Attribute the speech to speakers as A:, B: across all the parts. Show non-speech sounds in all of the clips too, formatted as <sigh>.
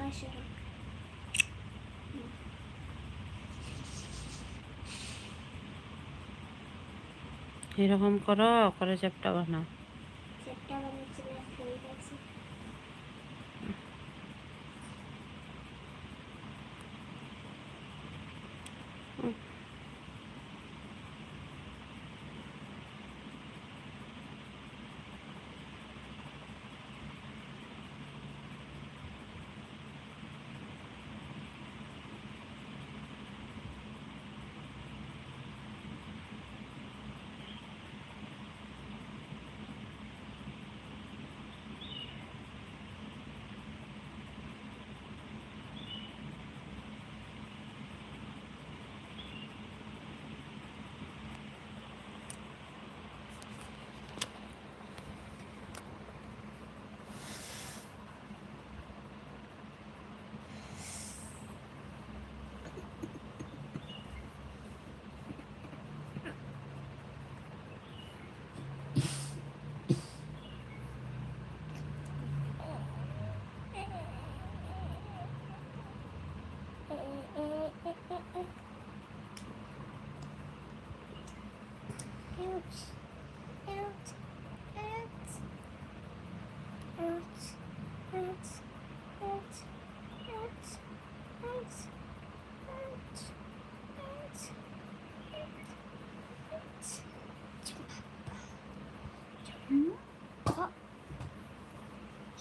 A: পাশে রাখ।
B: এরকম করো করে চ্যাপটা বানাও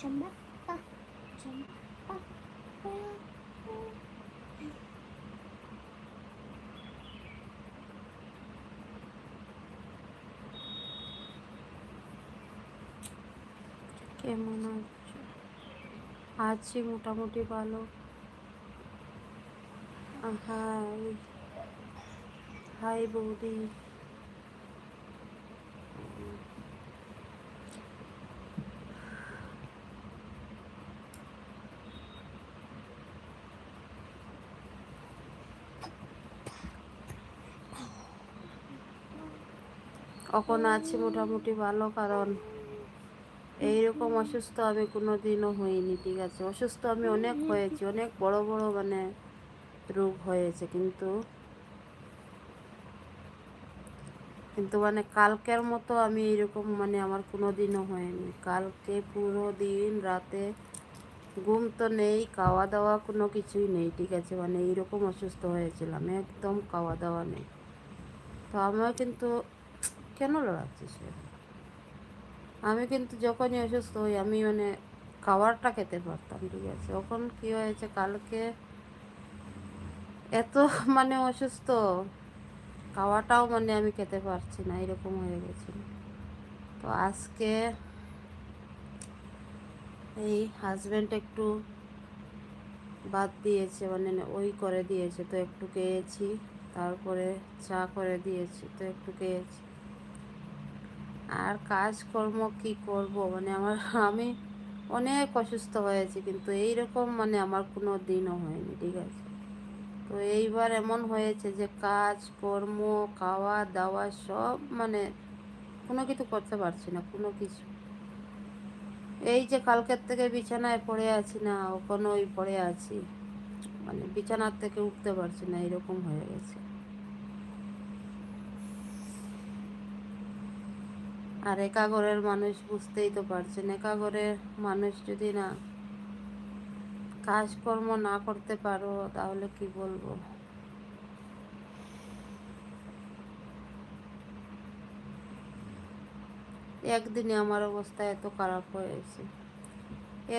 A: 정박다 정박다
B: 깨문한 আছো মোটামুটি ভালো। হাই হাই বৌদি। এখন আছি মোটামুটি ভালো কারণ এইরকম অসুস্থ আমি কোনো দিনও হইনি, ঠিক আছে? অসুস্থ আমি অনেক হয়েছি, অনেক বড় বড় মানে রোগ হয়েছে, কিন্তু কিন্তু মানে কালকের মতো আমি এরকম মানে আমার কোনো দিনও হয়নি। কালকে পুরো দিন, রাতে ঘুম তো নেই খাওয়া দাওয়া কোনো কিছুই নেই, ঠিক আছে? মানে এইরকম অসুস্থ হয়েছিলাম, একদম খাওয়া দাওয়া নেই। তো আমার কিন্তু কেন লড়াচ্ছিস? আমি কিন্তু যখনই অসুস্থ হই, আমি মানে খাবারটা খেতে পারতাম, ঠিক আছে? তখন কি হয়েছে, কালকে এত <laughs> মানে অসুস্থ, খাওয়াটাও মানে আমি খেতে পারছি না, এরকম হয়ে গেছিল তো আজকে এই হাজব্যান্ড একটু বাদ দিয়েছে মানে ওই করে দিয়েছে, তো একটু খেয়েছি, তারপরে চা করে দিয়েছি, তো একটু খেয়েছি। আর কাজকর্ম কি করব? মানে আমার, আমি অনেক অসুস্থ হয়েছি, কিন্তু এই রকম মানে আমার কোনো দিনও হয়নি, ঠিক আছে? তো এইবার এমন হয়েছে যে কাজ কর্ম খাওয়া দাওয়া সব মানে কোনো কিছু করতে পারছি না, কোনো কিছু। এই যে কালকের থেকে বিছানায় পড়ে আছি না ওখানে ওই পড়ে আছি। মানে বিছানার থেকে উঠতে পারছি না, এরকম হয়ে গেছে। আর একা ঘরের মানুষ বুঝতেই তো পারছেন, একা ঘরের মানুষ যদি না কাজকর্ম না করতে পারো, তাহলে কি বলব? একদিনে আমার অবস্থা এত খারাপ হয়েছে,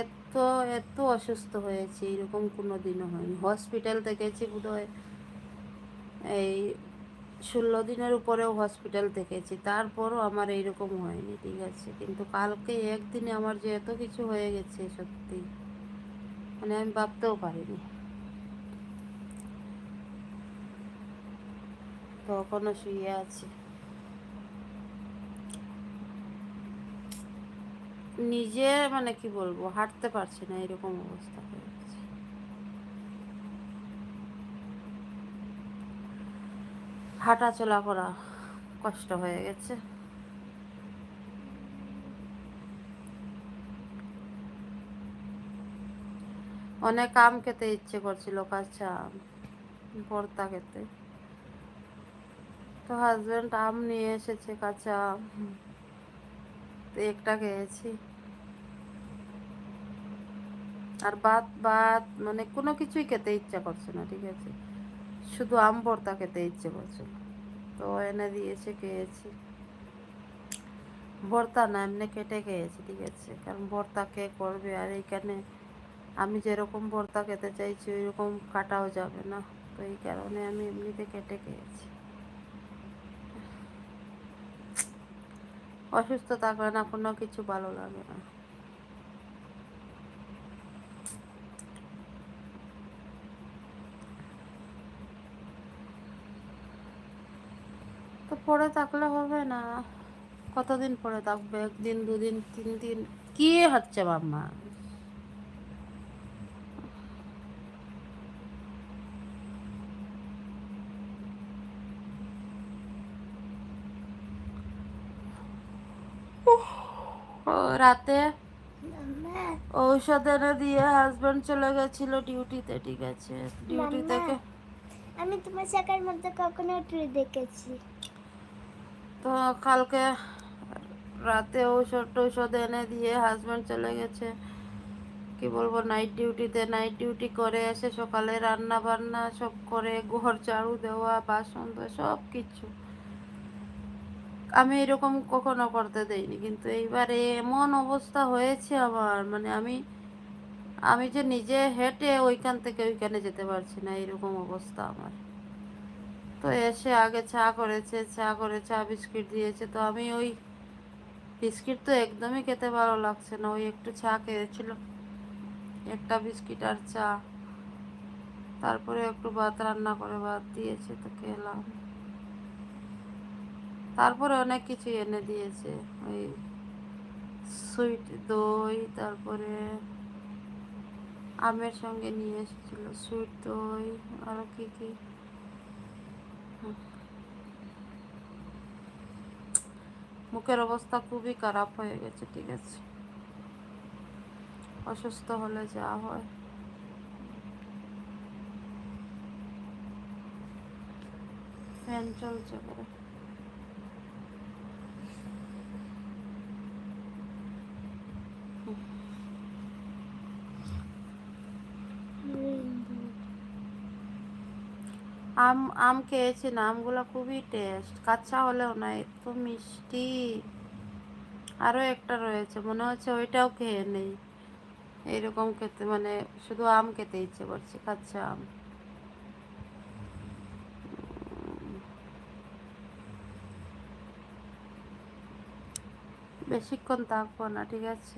B: এত এত অসুস্থ হয়েছে, এরকম কোনো দিনও হয়নি। হসপিটাল থেকেছি বোধহয় এই ষোলো দিনের উপরেও হসপিটাল থেকেছি তারপরও আমার এইরকম হয়নি, ঠিক আছে। কিন্তু কালকে একদিনে আমার যে এত কিছু হয়ে গেছে সত্যি মানে আমি ভাবতেও পারিনি। তখনও শুয়ে আছি। নিজে মানে কি বলব, হাঁটতে পারছি না এরকম অবস্থা হয়ে গেছে হাঁটা চলা করা কষ্ট হয়ে গেছে। অনেক আম খেতে ইচ্ছে করছিল, কাঁচা আম, ভর্তা খেতে। তো হাজবেন্ড আম নিয়ে এসেছে, কাঁচা একটা খেয়েছি। আর ভাত ভাত মানে কোনো কিছুই খেতে ইচ্ছা করছে না, ঠিক আছে? শুধু আম ভর্তা খেতে ইচ্ছে করছে। তো এনে দিয়েছে, খেয়েছি। ভর্তা না, এমনি কেটে খেয়েছি, ঠিক আছে। কারণ ভর্তা কে করবে? আর এইখানে আমি যেরকম ভর্তা খেতে চাইছি ওই রকম কাটাও যাবে না। তো এই কারণে আমি এমনিতে কেটে খেয়েছি। অসুস্থ থাকলে না কোনো কিছু ভালো লাগে না। পড়ে থাকলে হবে না। কতদিন পরে থাকবে? একদিন দুদিন তিন দিন? কি হচ্ছে মাম্মা? ও, রাতে ঔষধ এনে দিয়ে হাজবেন্ড চলে গেছিল ডিউটিতে ঠিক আছে। ডিউটি থেকে
A: আমি তোমার চাকার মধ্যে কখনো দেখেছি।
B: তো কালকে রাতে ঔষধ টৌষধ এনে দিয়ে হাজব্যান্ড চলে গেছে। কি বলব নাইট ডিউটিতে নাইট ডিউটি করে এসে সকালে রান্না বান্না সব করে, ঘর, ঝাড়ু দেওয়া, বাসন ধোয়া, সব কিছু। আমি এরকম কখনো করতে দেইনি, কিন্তু এইবারে এমন অবস্থা হয়েছে আমার মানে আমি আমি যে নিজে হেঁটে ওইখান থেকে ওইখানে যেতে পারছি না, এরকম অবস্থা আমার। তো এসে আগে চা করেছে, চা করে চা বিস্কিট দিয়েছে। তো আমি ওই বিস্কিট তো একদমই খেতে ভালো লাগছে না, ওই একটু চা খেয়েছিল। একটা বিস্কিট আর চা। তারপরে একটু ভাত রান্না করে ভাত দিয়েছে, তো খেলাম। তারপরে অনেক কিছু এনে দিয়েছে, ওই সুইট দই, তারপরে আমের সঙ্গে নিয়ে এসেছিল সুইট দই, আরও কি কি। মুখের অবস্থা খুবই খারাপ হয়ে গেছে, ঠিক আছে। অসুস্থ হলে যা হয়। ফ্যান চলছে করে আম খেয়েছি আমগুলো খুবই টেস্ট কাঁচা হলেও না, এত মিষ্টি। আরও একটা রয়েছে, মনে হচ্ছে ওইটাও খেয়ে নেই। এইরকম খেতে মানে শুধু আম খেতে ইচ্ছে করছে, কাঁচা আম। বেশিক্ষণ থাকব না, ঠিক আছে?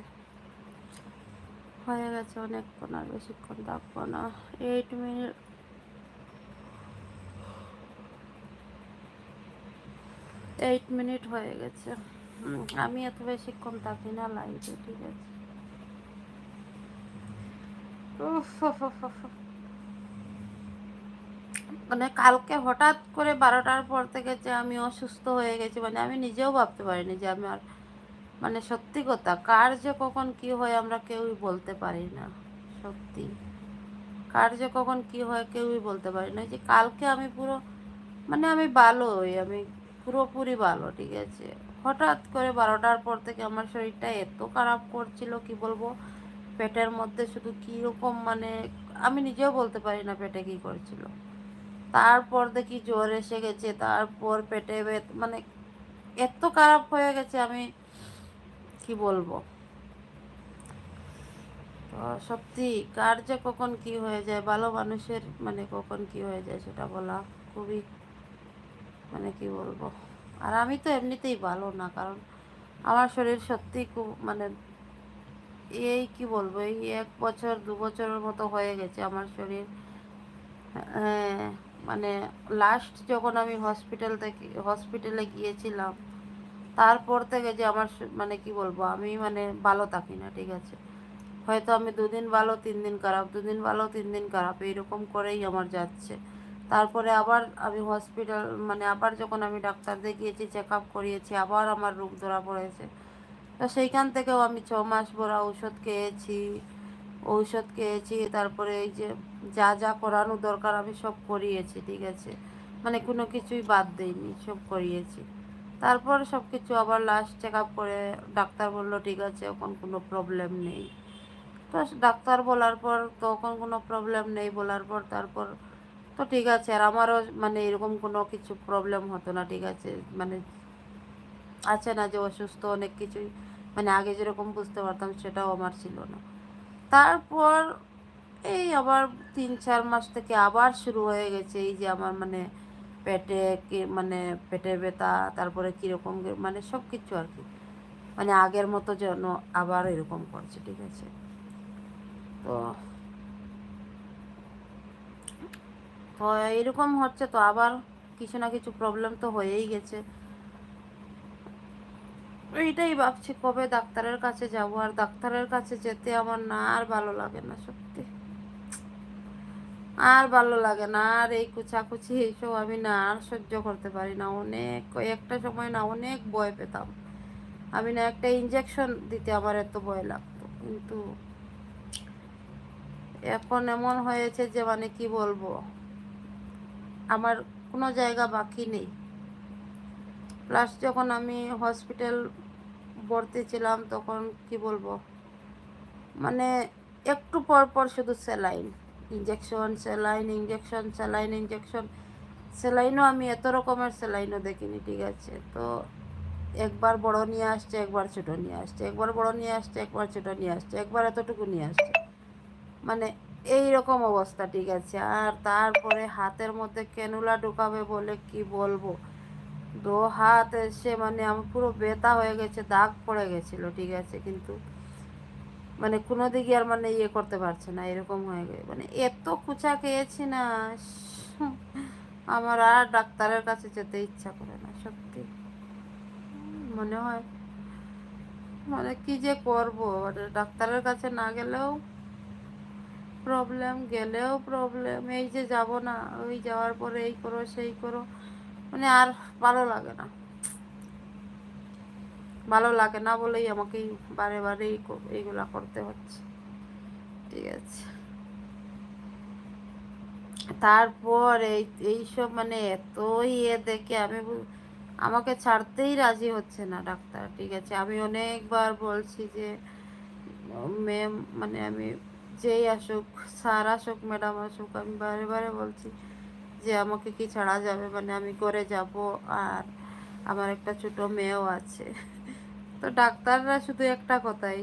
B: হয়ে গেছে অনেকক্ষণ আর বেশিক্ষণ থাকব না। এইট মিনিট এইট মিনিট হয়ে গেছে। আমি এত বেশিক্ষণ থাকি না লাইভে ঠিক আছে। মানে কালকে হঠাৎ করে বারোটার পর থেকে যে আমি অসুস্থ হয়ে গেছি মানে আমি নিজেও ভাবতে পারিনি যে আমি আর মানে সত্যি কথা, কার যে কখন কি হয় আমরা কেউই বলতে পারি না, সত্যি। কার যে কখন কি হয় কেউই বলতে পারি না। যে কালকে আমি পুরো মানে আমি ভালোই আমি পুরোপুরি ভালো, ঠিক আছে? হঠাৎ করে বারোটার পর থেকে আমার শরীরটা এত খারাপ করছিল, কি বলব? পেটের মধ্যে শুধু কীরকম মানে আমি নিজেও বলতে পারি না পেটে কী করছিল। তারপর দেখি জ্বর এসে গেছে, তারপর পেটে মানে এত খারাপ হয়ে গেছে আমি, কি বলব? সত্যি, কার যে কখন কি হয়ে যায়, ভালো মানুষের মানে কখন কি হয়ে যায় সেটা বলা খুবই মানে কি বলব? আর আমি তো এমনিতেই ভালো না, কারণ আমার শরীর সত্যি খুব মানে এই কি বলব, এই এক বছর, দু বছরের মতো হয়ে গেছে আমার শরীর। হ্যাঁ মানে লাস্ট যখন আমি হসপিটাল থেকে হসপিটালে গিয়েছিলাম, তারপর থেকে যে আমার মানে কি বলব, আমি মানে ভালো থাকি না, ঠিক আছে? হয়তো আমি দুদিন ভালো তিন দিন খারাপ, দুদিন ভালো তিন দিন খারাপ, এইরকম করেই আমার যাচ্ছে। তারপরে আবার আমি হসপিটাল মানে আবার যখন আমি ডাক্তার দেখিয়েছি চেক আপ করিয়েছি, আবার আমার রোগ ধরা পড়েছে। তো সেইখান থেকেও আমি ছ মাস ভরা ওষুধ খেয়েছি, ঔষধ খেয়েছি, তারপরে এই যে যা যা করানো দরকার আমি সব করিয়েছি, ঠিক আছে? মানে কোনো কিছুই বাদ দেইনি, সব করিয়েছি। তারপর সব কিছু আবার লাস্ট চেক আপ করে ডাক্তার বলল, ঠিক আছে, এখন কোনো প্রবলেম নেই। তো ডাক্তার বলার পর, তখন কোনো প্রবলেম নেই বলার পর, তারপর তো ঠিক আছে, আর আমারও মানে এরকম কোনো কিছু প্রবলেম হতো না, ঠিক আছে? মানে আছে না যে অসুস্থ অনেক কিছুই মানে আগে যেরকম বুঝতে পারতাম সেটাও আমার ছিল না। তারপর এই আবার তিন চার মাস থেকে আবার শুরু হয়ে গেছে এই যে আমার মানে পেটে মানে পেটে ব্যথা, তারপরে কীরকম মানে সব কিছু আর কি। মানে আগের মতো যেন আবার এরকম করছে, ঠিক আছে? তো তো এরকম হচ্ছে তো, আবার কিছু না কিছু প্রবলেম তো হয়েই গেছে। এইটাই ভাবছি, কবে ডাক্তারের কাছে যাব? আর ডাক্তারের কাছে যেতে আমার না আর ভালো লাগে না, সত্যি। আর ভালো লাগে না, আর এই কুচাকুচি এইসব আমি না আর সহ্য করতে পারি না। অনেক, একটা সময় না অনেক ভয় পেতাম। আমি না একটা ইঞ্জেকশন দিতে আমার এত ভয় লাগতো। কিন্তু এখন এমন হয়েছে যে মানে কি বলব? আমার কোনো জায়গা বাকি নেই। প্লাস যখন আমি হসপিটাল ভর্তি ছিলাম তখন কি বলব? মানে একটু পর পর শুধু saline injection saline injection saline injection স্যালাইনও আমি এত রকমের স্যালাইনও দেখিনি, ঠিক আছে? তো একবার বড় নিয়ে আসছে, একবার ছোট নিয়ে আসছে, একবার বড় নিয়ে আসছে, একবার ছোট নিয়ে আসছে, একবার এতটুকু নিয়ে আসছে। মানে এই রকম অবস্থা, ঠিক আছে? আর তারপরে হাতের মধ্যে ক্যানুলা ঢুকাবে বলে কি বলব? দো হাত এসে মানে আমার পুরো ব্যথা হয়ে গেছে, দাগ পড়ে গেছিল, ঠিক আছে? কিন্তু মানে কোনো দিকে আর মানে ইয়ে করতে পারছে না, এরকম হয়ে গেছে। মানে এত কুচা খেয়েছি না, আমার আর ডাক্তারের কাছে যেতে ইচ্ছা করে না, সত্যি। মনে হয় মানে কি যে করব? মানে ডাক্তারের কাছে না গেলেও প্রবলেম গেলেও প্রবলেম এই যে যাব না, ওই যাওয়ার পরে এই করো, সেই করো মানে আর ভালো লাগে না। ভালো লাগে না বলেই আমাকে বারে বারে এইগুলা করতে হচ্ছে। ঠিক আছে। তারপর এই এইসব মানে এত ইয়ে দেখে আমি আমাকে ছাড়তেই রাজি হচ্ছে না ডাক্তার, ঠিক আছে। আমি অনেকবার বলছি যে ম্যাম মানে আমি যেই আসুক, স্যার আসুক, ম্যাডাম আসুক, আমি বারে বারে বলছি যে আমাকে কি ছাড়া যাবে? মানে আমি করে যাব আর আমার একটা ছোট মেয়েও আছে। তো ডাক্তাররা শুধু একটা কথাই।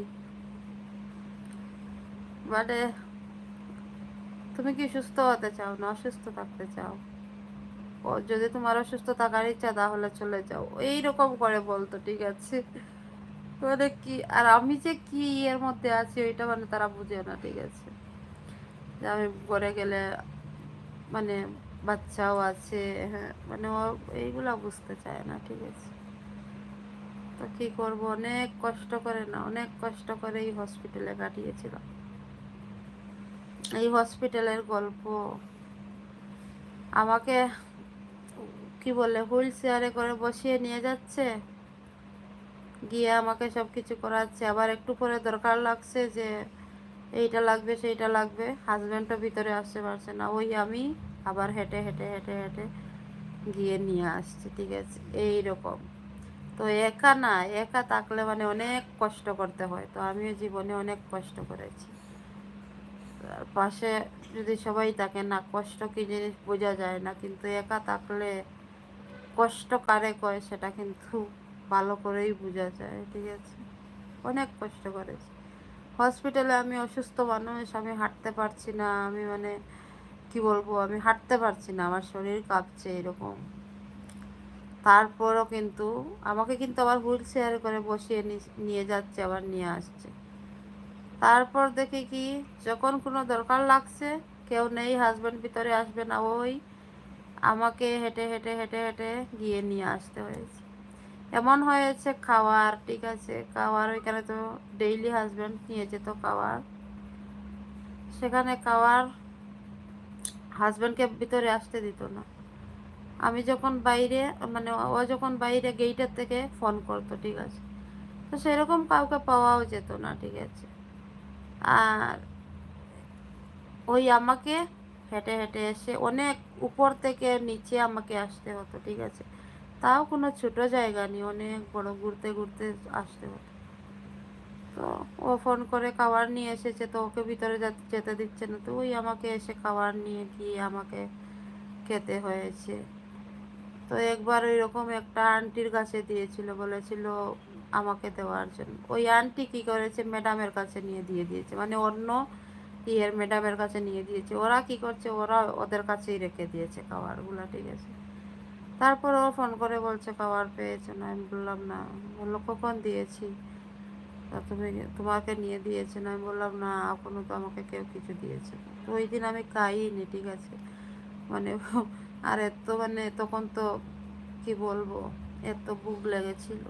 B: মানে তুমি কি সুস্থ হতে চাও না অসুস্থ থাকতে চাও? যদি তোমার অসুস্থ থাকার ইচ্ছা তাহলে চলে যাও। এইরকম করে বলতো, ঠিক আছে? মানে কি, আর আমি যে কি এর মধ্যে আছি ওইটা মানে তারা বুঝে না, ঠিক আছে? আমি পরে গেলে মানে বাচ্চাও আছে হ্যাঁ মানে ও এইগুলা বুঝতে চায় না, ঠিক আছে? তো কি করব? অনেক কষ্ট করে না, অনেক কষ্ট করে এই হসপিটালে কাটিয়েছিলাম। এই হসপিটালের গল্প আমাকে কি বলে, হুইল চেয়ারে করে বসিয়ে নিয়ে যাচ্ছে? গিয়ে আমাকে সব কিছু করাচ্ছে। আবার একটু পরে দরকার লাগছে যে, এইটা লাগবে, সেইটা লাগবে। হাজব্যান্ডও ভিতরে আসতে পারছে না। ওই আমি আবার হেঁটে হেঁটে হেঁটে হেঁটে গিয়ে নিয়ে আসছি, ঠিক আছে? এই রকম তো একা না, একা থাকলে মানে অনেক কষ্ট করতে হয়। তো আমিও জীবনে অনেক কষ্ট করেছি। পাশে যদি সবাই থাকে না, কষ্ট কি জিনিস বোঝা যায় না। কিন্তু একা থাকলে কষ্ট কারে কয় সেটা কিন্তু ভালো করেই বোঝা যায়, ঠিক আছে? অনেক কষ্ট করেছি। হসপিটালে আমি অসুস্থ মানুষ, আমি হাঁটতে পারছি না, আমি মানে কি বলব, আমি হাঁটতে পারছি না, আমার শরীর কাঁপছে এরকম। তারপরও কিন্তু আমাকে কিন্তু আবার হুইল চেয়ার করে বসিয়ে নিয়ে যাচ্ছে, আবার নিয়ে আসছে। তারপর দেখি কি, যখন কোনো দরকার লাগছে, কেউ নেই হাজব্যান্ড ভিতরে আসবে না, ওই আমাকে হেঁটে হেঁটে হেঁটে হেঁটে গিয়ে নিয়ে আসতে হয়েছে। এমন হয়েছে, খাওয়ার, ঠিক আছে, খাওয়ার ওইখানে তো ডেইলি হাজব্যান্ড নিয়ে যেত খাওয়ার। সেখানে খাওয়ার হাজব্যান্ডকে ভিতরে আসতে দিত না। আমি যখন বাইরে মানে ও যখন বাইরে গেইটের থেকে ফোন করতো, ঠিক আছে। তো সেরকম কাউকে পাওয়াও যেত না, ঠিক আছে। আর ওই আমাকে হেঁটে হেঁটে এসে অনেক উপর থেকে নিচে আমাকে আসতে হতো, ঠিক আছে। তাও কোনো ছোটো জায়গা নেই, অনেক বড়, ঘুরতে ঘুরতে আসতে হতো। তো ও ফোন করে খাবার নিয়ে এসেছে, তো ওকে ভিতরে যেতে দিচ্ছে না, তো ওই আমাকে এসে খাবার নিয়ে গিয়ে আমাকে খেতে হয়েছে। তো একবার ওই রকম একটা আন্টির কাছে দিয়েছিল, বলেছিল আমাকে দেওয়ার জন্য। ওই আন্টি কি করেছে ম্যাডামের কাছে নিয়ে দিয়ে দিয়েছে মানে অন্য ইয়ের ম্যাডামের কাছে নিয়ে দিয়েছে। ওরা কি করছে, ওরা ওদের কাছেই রেখে দিয়েছে খাবারগুলো, ঠিক আছে? তারপর ও ফোন করে বলছে, পাওয়ার পেয়েছে না। আমি বললাম, না। বলল, কখন দিয়েছি? তা তুমি তোমাকে নিয়ে দিয়েছে না। আমি বললাম, না, এখনও তো আমাকে কেউ কিছু দিয়েছে। তো ওই দিন আমি খাইনি, ঠিক আছে? মানে <laughs> আর এত মানে তখন তো কি বলব? এত বুক লেগেছিল।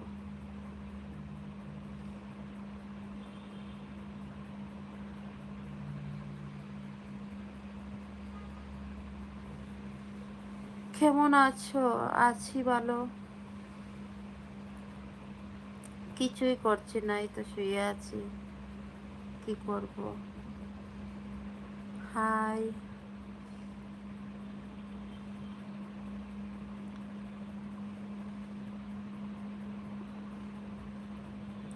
B: কেমন আছো? আছি ভালো। কিছুই করছি না, এই তো শুয়ে আছি। কি করব? হাই।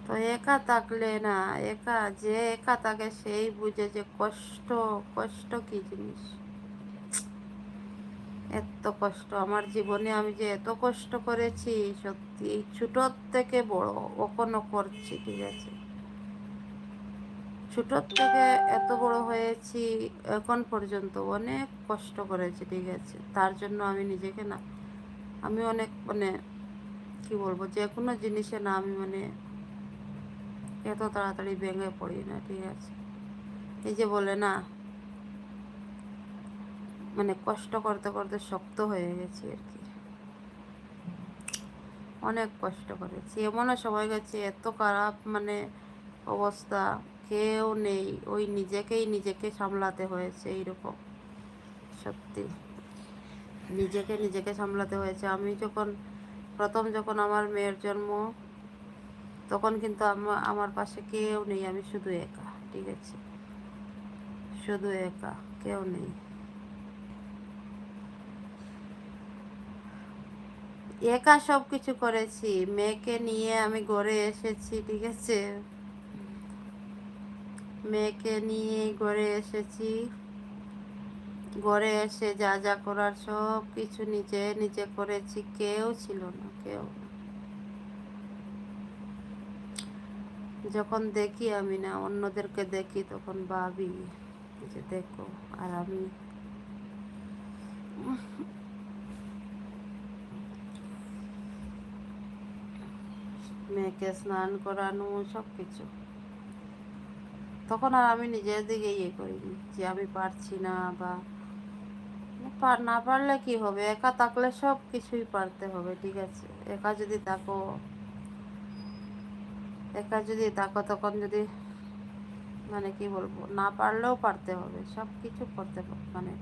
B: তো একা থাকলে না, একা যে একা থাকে সেই বুঝে যে কষ্ট কষ্ট কি জিনিস? এত কষ্ট। আমার জীবনে আমি যে এত কষ্ট করেছি, সত্যি ছোটোর থেকে বড় কখনো করছি, ঠিক আছে? ছোটোর থেকে এত বড় হয়েছি, এখন পর্যন্ত অনেক কষ্ট করেছি, ঠিক আছে? তার জন্য আমি নিজেকে না, আমি অনেক মানে কি বলব, যে কোনো জিনিসে না আমি মানে এত তাড়াতাড়ি ভেঙে পড়ি না, ঠিক আছে? এই যে বলে না মানে কষ্ট করতে করতে শক্ত হয়ে গেছি আর কি। অনেক কষ্ট করেছি। এমনও সময় গেছে এত খারাপ মানে অবস্থা। কেউ নেই। ওই নিজেকেই নিজেকে সামলাতে হয়েছে এইরকম। সত্যি। নিজেকে নিজেকে সামলাতে হয়েছে। আমি যখন প্রথম যখন আমার মেয়ের জন্ম, তখন কিন্তু আমা- আমার পাশে কেউ নেই। আমি শুধু একা, ঠিক আছে? শুধু একা, কেউ নেই। একা সব কিছু করেছি। মেয়েকে নিয়ে আমি ঘরে এসেছি, ঠিক আছে? মেয়েকে নিয়ে ঘরে এসেছি। ঘরে এসে যা যা করার সব কিছু নিজে নিজে করেছি। কেউ ছিল না, কেউ যখন দেখি আমি না, অন্যদেরকে দেখি, তখন ভাবি যে দেখো, আর আমি মেয়েকে স্নান করানো সব কিছু তখন আর আমি নিজের দিকে ইয়ে করিনি যে আমি পারছি না বা পার না পারলে কি হবে? একা থাকলে সব কিছুই পারতে হবে, ঠিক আছে? একা যদি থাকো, একা যদি থাকো তখন যদি মানে কি বলব, না পারলেও পারতে হবে সব কিছু করতে মানে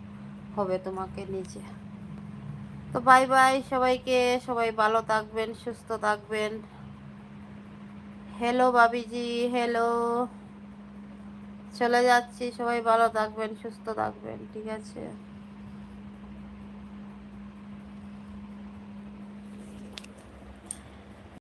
B: হবে তোমাকে নিজে। তো বাই বাই সবাইকে, সবাই ভালো থাকবেন, সুস্থ থাকবেন। হ্যালো বাবিজি হ্যালো চলে যাচ্ছি সবাই ভালো থাকবেন সুস্থ থাকবেন ঠিক আছে?